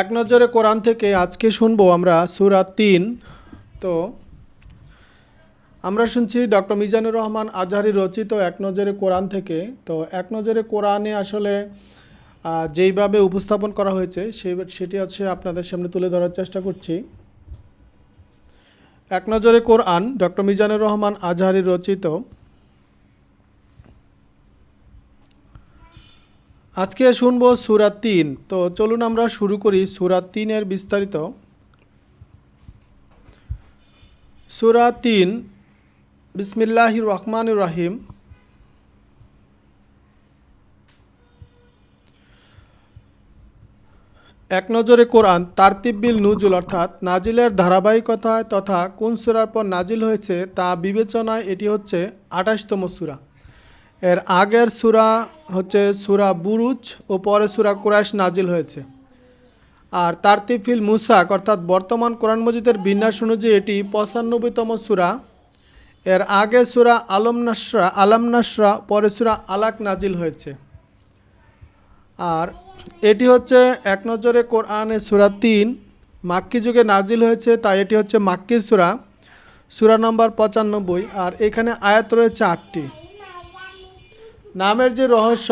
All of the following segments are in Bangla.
এক নজরে কোরআন থেকে আজকে শুনব আমরা সুরা তিন। তো আমরা শুনছি ডক্টর মিজানুর রহমান আজহারি রচিত এক নজরে কোরআন থেকে। তো এক নজরে কোরআনে আসলে যেইভাবে উপস্থাপন করা হয়েছে সেই সেটি হচ্ছে আপনাদের সামনে তুলে ধরার চেষ্টা করছি। এক নজরে কোরআন ডক্টর মিজানুর রহমান আজহারি রচিত। আজকে শুনব সুরা তিন। তো চলুন আমরা শুরু করি সুরা তিনের বিস্তারিত। সুরা তিন বিসমিল্লাহ রহমান রাহিম। এক নজরে কোরআন তারতিব্বিল নুজুল অর্থাৎ নাজিলের ধারাবাহিকতায় তথা কোন সুরার পর নাজিল হয়েছে তা বিবেচনায় এটি হচ্ছে আঠাশতম সুরা। এর আগের সুরা হচ্ছে সুরা বুরুজ ও পরে সুরা কুরাইশ নাজিল হয়েছে। আর তারতিফিল মুসাক, অর্থাৎ বর্তমান কোরআন মজিদের বিন্যাস অনুযায়ী এটি পঁচানব্বইতম সুরা। এর আগে সুরা আলম নাসরা, আলাম নাসরা পরে সুরা আলাক নাজিল হয়েছে। আর এটি হচ্ছে এক নজরে কোরআনে সুরা তিন, মাক্কি যুগে নাজিল হয়েছে, তাই এটি হচ্ছে মাক্কি সুরা সুরা নম্বর পঁচানব্বই। আর এখানে আয়াত রয়েছে আটটি। নামের যে রহস্য,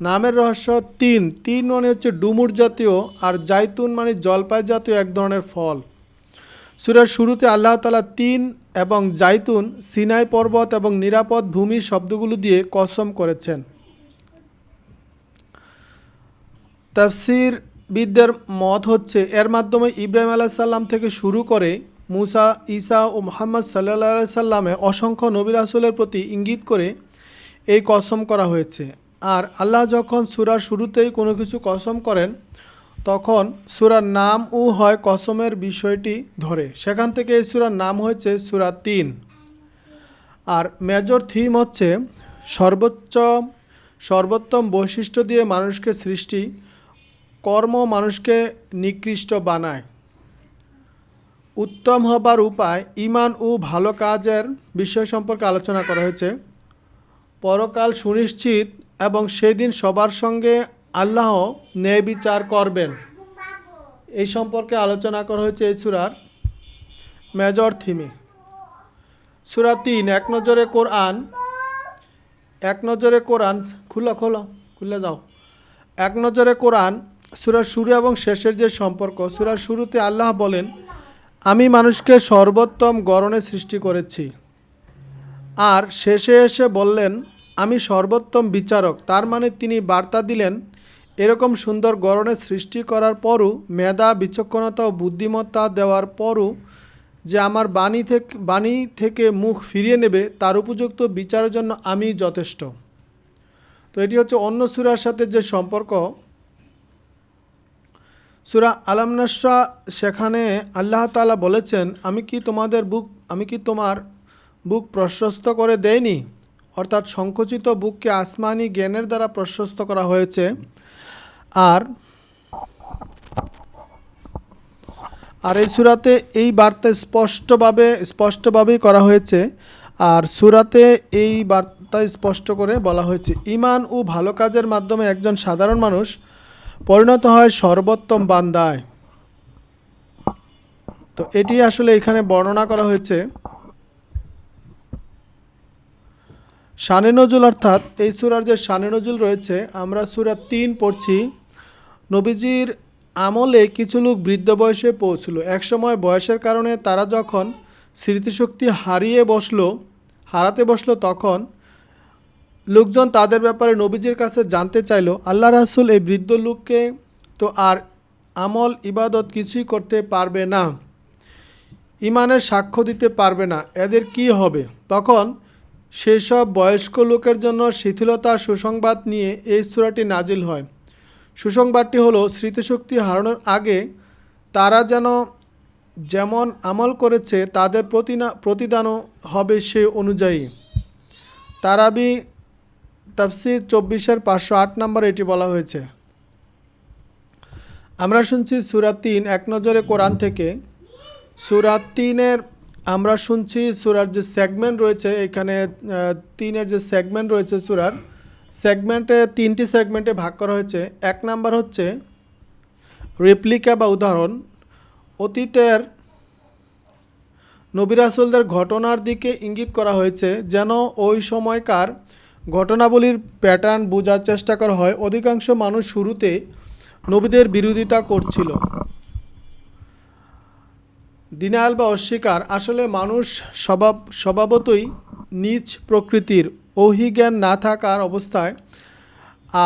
নামের রহস্য তিন। তিন মানে হচ্ছে ডুমুর জাতীয় আর জাইতুন মানে জলপাই জাতীয় এক ধরনের ফল। সুরার শুরুতে আল্লাহ তালা তিন এবং জাইতুন, সিনাই পর্বত এবং নিরাপদ ভূমি শব্দগুলো দিয়ে কসম করেছেন। তাফসির বিদ্যার মত হচ্ছে, এর মাধ্যমে ইব্রাহিম আলাহ সাল্লাম থেকে শুরু করে মুসা, ঈসা ও মোহাম্মদ সাল্লাহ সাল্লামের অসংখ্য নবী রাসুলের প্রতি ইঙ্গিত করে এই কসম করা হয়েছে। আর আল্লাহ যখন সুরার শুরুতেই কোনো কিছু কসম করেন, তখন সুরার নাম ও হয় কসমের বিষয়টি ধরে। সেখান থেকে এই সুরার নাম হয়েছে সুরা তিন। আর মেজর থিম হচ্ছে সর্বোচ্চ, সর্বোত্তম বৈশিষ্ট্য দিয়ে মানুষকে সৃষ্টি, কর্ম মানুষকে নিকৃষ্ট বানায়। উত্তম হবার উপায় ইমান ও ভালো কাজের বিষয় সম্পর্কে আলোচনা করা হয়েছে। পরকাল সুনিশ্চিত এবং সেদিন সবার সঙ্গে আল্লাহ ন্যায় বিচার করবেন। এই সম্পর্কে আলোচনা করা হয়েছে এই সুরার মেজর থিমে। সুরা তিন, এক নজরে কোরআন, এক নজরে কোরআন খুলো খোলো খুলে যাও। এক নজরে কোরআন, সুরার শুরু এবং শেষের যে সম্পর্ক, সুরার শুরুতে আল্লাহ বলেন, আমি মানুষকে সর্বোত্তম গরণে সৃষ্টি করেছি। আর শেষে এসে বললেন আমি সর্বোত্তম বিচারক। তার মানে তিনি বার্তা দিলেন, এরকম সুন্দর গড়নে সৃষ্টি করার পরও মেধা, বিচক্ষণতা ও বুদ্ধিমত্তা দেওয়ার পরও যে আমার বাণী থেকে বাণী থেকে মুখ ফিরিয়ে নেবে, তার উপযুক্ত বিচারের জন্য আমি যথেষ্ট। তো এটি হচ্ছে অন্য সুরার সাথে যে সম্পর্ক। সুরা আলামনাসরা সেখানে আল্লাহ তাআলা বলেছেন, আমি কি তোমাদের বুক আমি কি তোমার বুক প্রশস্ত করে দেয়নি অর্থাৎ সংকুচিত বুককে আসমানি জ্ঞানের দ্বারা প্রশস্ত করা হয়েছে। আর আর এই সুরাতে এই বার্তা স্পষ্টভাবে, স্পষ্টভাবেই করা হয়েছে। আর সুরাতে এই বার্তা স্পষ্ট করে বলা হয়েছে, ইমান ও ভালো কাজের মাধ্যমে একজন সাধারণ মানুষ পরিণত হয় সর্বোত্তম বান্দায়। তো এটি আসলে এখানে বর্ণনা করা হয়েছে। শানে নজুল অর্থাৎ এই সুরার যে শানে নজুল রয়েছে, আমরা সুরা তিন পড়ছি। নবীজির আমলে কিছু লোক বৃদ্ধ বয়সে পৌঁছলো। একসময় বয়সের কারণে তারা যখন স্মৃতিশক্তি হারিয়ে বসল, হারাতে বসল, তখন লোকজন তাদের ব্যাপারে নবীজির কাছে জানতে চাইলো, আল্লাহ রাসুল, এই বৃদ্ধ লোককে তো আর আমল, ইবাদত কিছুই করতে পারবে না। ইমানের সাক্ষ্য দিতে পারবে না। এদের কি হবে? তখন সেসব বয়স্ক লোকের জন্য শিথিলতা সুসংবাদ নিয়ে এই সূরাটি নাজিল হয়। সুসংবাদটি হলো, স্মৃতিশক্তি হারানোর আগে তারা যেন যেমন আমল করেছে, তাদের প্রতিদানও হবে সে অনুযায়ী। তারাবি তাফসির চব্বিশের পাঁচশো আট নম্বর এটি বলা হয়েছে। আমরা শুনছি সুরা তিন, এক নজরে কোরআন থেকে। সুরা তিনের আমরা শুনছি সুরার যে সেগমেন্ট রয়েছে, এখানে তিনের যে সেগমেন্ট রয়েছে সুরার সেগমেন্টে তিনটি সেগমেন্টে ভাগ করা হয়েছে। এক নাম্বার হচ্ছে রেপ্লিকা বা উদাহরণ। অতীতের নবিরাসুলদের ঘটনার দিকে ইঙ্গিত করা হয়েছে যেন ওই সময়কার ঘটনাবলীর প্যাটার্ন বোঝার চেষ্টা করা হয়। অধিকাংশ মানুষ শুরুতে নবীদের বিরোধিতা করছিল। দিনাল বা অস্বীকার, আসলে মানুষ স্বভাব, স্বভাবতই নিজ প্রকৃতির অহিজ্ঞান না থাকার অবস্থায়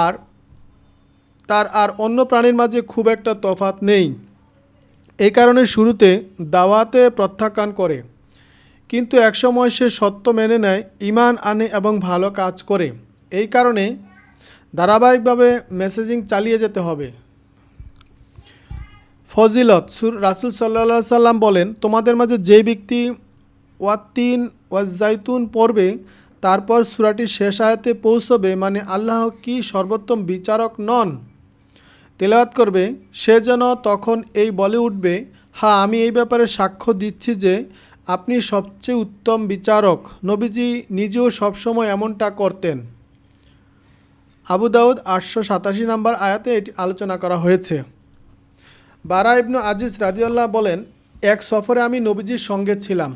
আর তার আর অন্য প্রাণীর মাঝে খুব একটা তফাত নেই। এই কারণে শুরুতে দাওয়াতে প্রত্যাখ্যান করে, কিন্তু একসময় সে সত্য মেনে নেয় ইমান আনে এবং ভালো কাজ করে। এই কারণে ধারাবাহিকভাবে মেসেজিং চালিয়ে যেতে হবে। ফজিলত, সুর রাসুল সাল্লা সাল্লাম বলেন, তোমাদের মাঝে যে ব্যক্তি ওয়াত্তিন ওয়াজাইতুন পড়বে, তারপর সুরাটি শেষ আয়াতে পৌঁছবে মানে আল্লাহ কি সর্বোত্তম বিচারক নন? তেলাওয়াত করবে, সে যেন তখন এই বলে উঠবে হ্যাঁ আমি এই ব্যাপারে সাক্ষ্য দিচ্ছি যে আপনি সবচেয়ে উত্তম বিচারক। নবীজি নিজেও সবসময় এমনটা করতেন। আবু দাউদ আটশো সাতাশি নম্বর আয়াতে এটি আলোচনা করা হয়েছে। বারা ইবনু আজিজ রাদিউল্লাহ বলেন, এক সফরে আমি নবীজির সঙ্গে ছিলাম।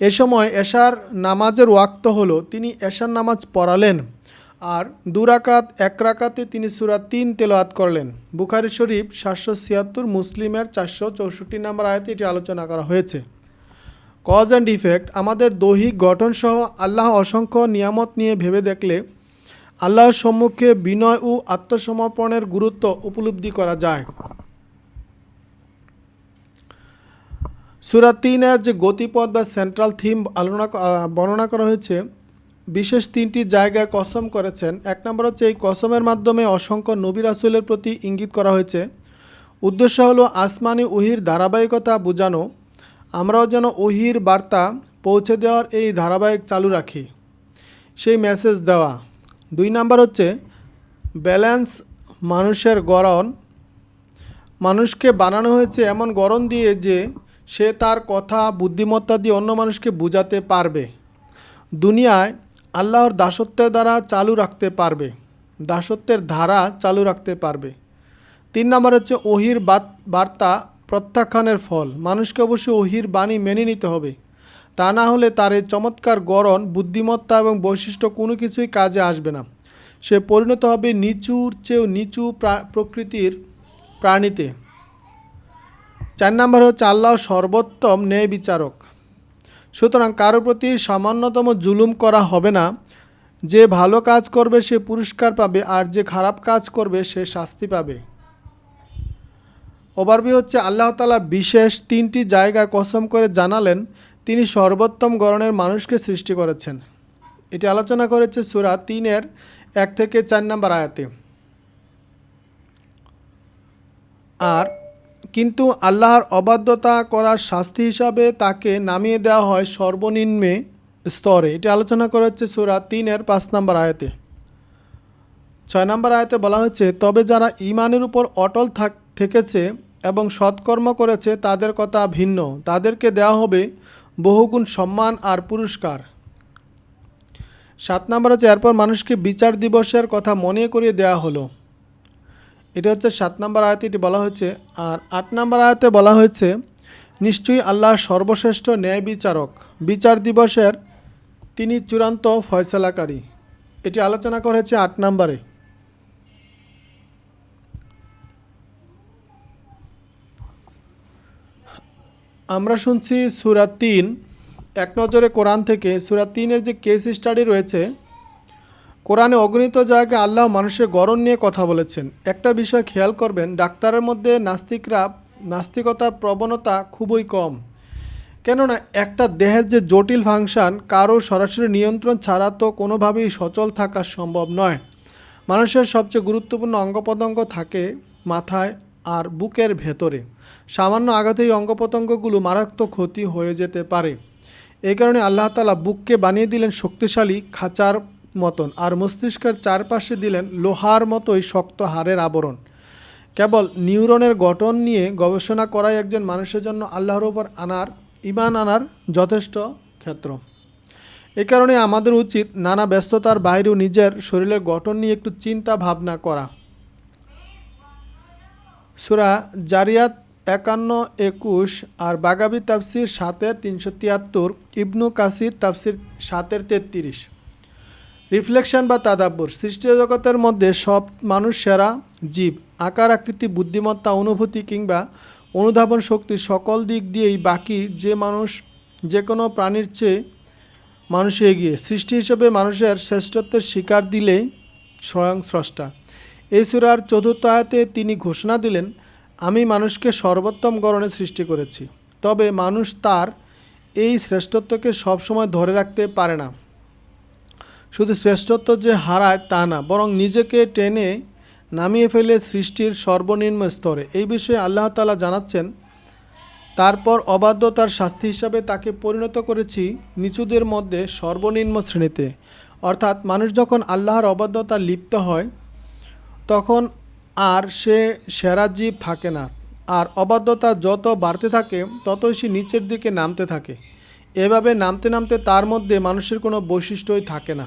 এ সময় এশার নামাজের ওয়াক্ত হলো, তিনি এশার নামাজ পড়ালেন আর দুরাকাত এক রাকাতে তিনি সুরা তিন তেলাওয়াত করলেন। বুখারি শরীফ সাতশো ছিয়াত্তর, মুসলিমের চারশো চৌষট্টি নম্বর আয়াতে এটি আলোচনা করা হয়েছে। কজ অ্যান্ড ইফেক্ট, আমাদের দৈহিক গঠনসহ আল্লাহ অসংখ্য নিয়ামত নিয়ে ভেবে দেখলে আল্লাহর সম্মুখে বিনয় ও আত্মসমর্পণের গুরুত্ব উপলব্ধি করা যায়। সুরা তিনের যে গতিপথ বা সেন্ট্রাল থিম আলোচনা বর্ণনা করা হয়েছে, বিশেষ তিনটি জায়গায় কসম করেছেন। এক নম্বর হচ্ছে এই কসমের মাধ্যমে অসংখ্য নবী রাসুলের প্রতি ইঙ্গিত করা হয়েছে। উদ্দেশ্য হলো আসমানি উহির ধারাবাহিকতা বোঝানো, আমরাও যেন ওহির বার্তা পৌঁছে দেওয়ার এই ধারাবাহিক চালু রাখি, সেই মেসেজ দেওয়া। দুই নাম্বার হচ্ছে ব্যালেন্স মানুষের গড়ন। মানুষকে বানানো হয়েছে এমন গড়ন দিয়ে যে সে তার কথা, বুদ্ধিমত্তা দিয়ে অন্য মানুষকে বোঝাতে পারবে। দুনিয়ায় আল্লাহর দাসত্বের দ্বারা চালু রাখতে পারবে। দাসত্বের ধারা চালু রাখতে পারবে। তিন নম্বর হচ্ছে ওহির বার্তা প্রত্যাখ্যানের ফল। মানুষকে অবশ্যই ওহির বাণী মেনে নিতে হবে। তা না হলে তার এই চমৎকার গড়ন, বুদ্ধিমত্তা এবং বৈশিষ্ট্য কোনো কিছুই কাজে আসবে না। সে পরিণত হবে নিচুর চেয়েও নিচু প্রকৃতির প্রাণীতে। চার নম্বর হচ্ছে আল্লাহ সর্বোত্তম ন্যায় বিচারক। সুতরাং কারও প্রতি সামান্যতম জুলুম করা হবে না। যে ভালো কাজ করবে, সে পুরস্কার পাবে, আর যে খারাপ কাজ করবে, সে শাস্তি পাবে। ওভারভিউ হচ্ছে আল্লাহ তালা বিশেষ তিনটি জায়গা কসম করে জানালেন। তিনি সর্বোত্তম গরণের মানুষকে সৃষ্টি করেছেন। এটি আলোচনা করেছে সুরা তিনের এক থেকে চার নম্বর আয়াতে। আর কিন্তু আল্লাহর অবাধ্যতা করার শাস্তি হিসাবে তাকে নামিয়ে দেওয়া হয় সর্বনিম্নে স্তরে। এটি আলোচনা করা হচ্ছে সুরা তিনের পাঁচ নম্বর আয়াতে। ছয় নম্বর আয়াতে বলা হচ্ছে, তবে যারা ইমানের উপর অটল থাক থেকেছে এবং সৎকর্ম করেছে, তাদের কথা ভিন্ন। তাদেরকে দেওয়া হবে বহুগুণ সম্মান আর পুরস্কার। সাত নম্বর হচ্ছে, এরপর মানুষকে বিচার দিবসের কথা মনে করিয়ে দেওয়া হলো। এটা হচ্ছে সাত নম্বর আয়াতে এটি বলা হয়েছে, আর আট নম্বর আয়াতে বলা হয়েছে, নিশ্চয়ই আল্লাহ সর্বশ্রেষ্ঠ ন্যায় বিচারক, বিচার দিবসের তিনি চূড়ান্ত ফয়সালাকারী। এটি আলোচনা করেছে আট নম্বরে। আমরা শুনছি সুরা তিন, এক নজরে কোরআন থেকে সুরা তিনের যে কেস স্টাডি রয়েছে কোরআনে অগণিত জায়গায় আল্লাহ মানুষের গড়ন নিয়ে কথা বলেছেন। একটা বিষয় খেয়াল করবেন, ডাক্তারের মধ্যে নাস্তিকরা, নাস্তিকতার প্রবণতা খুবই কম। কেননা একটা দেহের যে জটিল ফাংশন কারও সরাসরি নিয়ন্ত্রণ ছাড়া তো কোনোভাবেই সচল থাকা সম্ভব নয়। মানুষের সবচেয়ে গুরুত্বপূর্ণ অঙ্গ প্রত্যঙ্গ থাকে মাথায় আর বুকের ভেতরে। সামান্য আঘাতে এই অঙ্গ প্রত্যঙ্গগুলো মারাত্মক ক্ষতি হয়ে যেতে পারে। এই কারণে আল্লাহ তালা বুককে বানিয়ে দিলেন শক্তিশালী, খাঁচার মতন আর মস্তিষ্কের চারপাশে দিলেন লোহার মতোই শক্ত হাড়ের আবরণ। কেবল নিউরনের গঠন নিয়ে গবেষণা করাই একজন মানুষের জন্য আল্লাহর ওপর আনার ইমান আনার যথেষ্ট ক্ষেত্র। এ কারণে আমাদের উচিত নানা ব্যস্ততার বাইরেও নিজের শরীরের গঠন নিয়ে একটু চিন্তা ভাবনা করা। সুরা জারিয়াত একান্ন, একুশ আর বাগাবি তাফসির সাতের তিনশো তিয়াত্তর, ইবনু কাসির তাফসির সাতের তেত্রিশ। রিফ্লেকশন বা তাদাব্বর সৃষ্টি জগতের মধ্যে সব মানুষ সেরা জীব, আকার, আকৃতি, বুদ্ধিমত্তা, অনুভূতি কিংবা অনুধাবন শক্তি সকল দিক দিয়েই বাকি যে মানুষ, যে কোনো প্রাণীর চেয়ে মানুষ এগিয়ে। সৃষ্টি হিসেবে মানুষের শ্রেষ্ঠত্বের স্বীকার দিলেই স্বয়ং স্রষ্টা। এই সুরার চতুর্থ আয়াতে তিনি ঘোষণা দিলেন, আমি মানুষকে সর্বোত্তম গণনে সৃষ্টি করেছি। তবে মানুষ তার এই শ্রেষ্ঠত্বকে সবসময় ধরে রাখতে পারে না। শুধু শ্রেষ্ঠত্ব যে হারায় তা না, বরং নিজেকে টেনে নামিয়ে ফেলে সৃষ্টির সর্বনিম্ন স্তরে। এই বিষয়ে আল্লাহ তালা জানাচ্ছেন, তারপর অবাধ্যতার শাস্তি হিসাবে তাকে পরিণত করেছি নিচুদের মধ্যে সর্বনিম্ন শ্রেণীতে। অর্থাৎ মানুষ যখন আল্লাহর অবাধ্যতা লিপ্ত হয়, তখন আর সে সেরা জীব থাকে না। আর অবাধ্যতা যত বাড়তে থাকে, ততই সে নিচের দিকে নামতে থাকে। এভাবে নামতে নামতে তার মধ্যে মানুষের কোনো বৈশিষ্ট্যই থাকে না।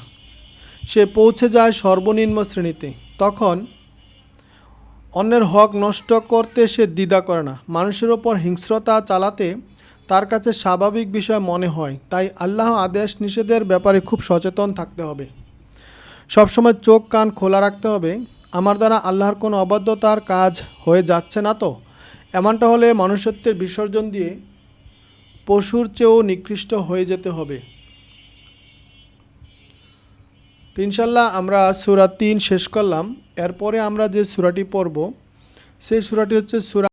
সে পৌঁছে যায় সর্বনিম্ন শ্রেণীতে। তখন অন্যের হক নষ্ট করতে সে দ্বিধা করে না। মানুষের ওপর হিংস্রতা চালাতে তার কাছে স্বাভাবিক বিষয় মনে হয়। তাই আল্লাহ আদেশ নিষেধের ব্যাপারে খুব সচেতন থাকতে হবে। সবসময় চোখ কান খোলা রাখতে হবে। আমার দ্বারা আল্লাহর কোনো অবাধ্যতার কাজ হয়ে যাচ্ছে না তো? এমনটা হলে মনুষ্যত্বের বিসর্জন দিয়ে পশুর চেয়েও নিকৃষ্ট হয়ে যেতে হবে। তো ইনশাল্লাহ আমরা সুরা তিন শেষ করলাম। এরপরে আমরা যে সুরাটি পড়ব, সেই সুরাটি হচ্ছে সুরা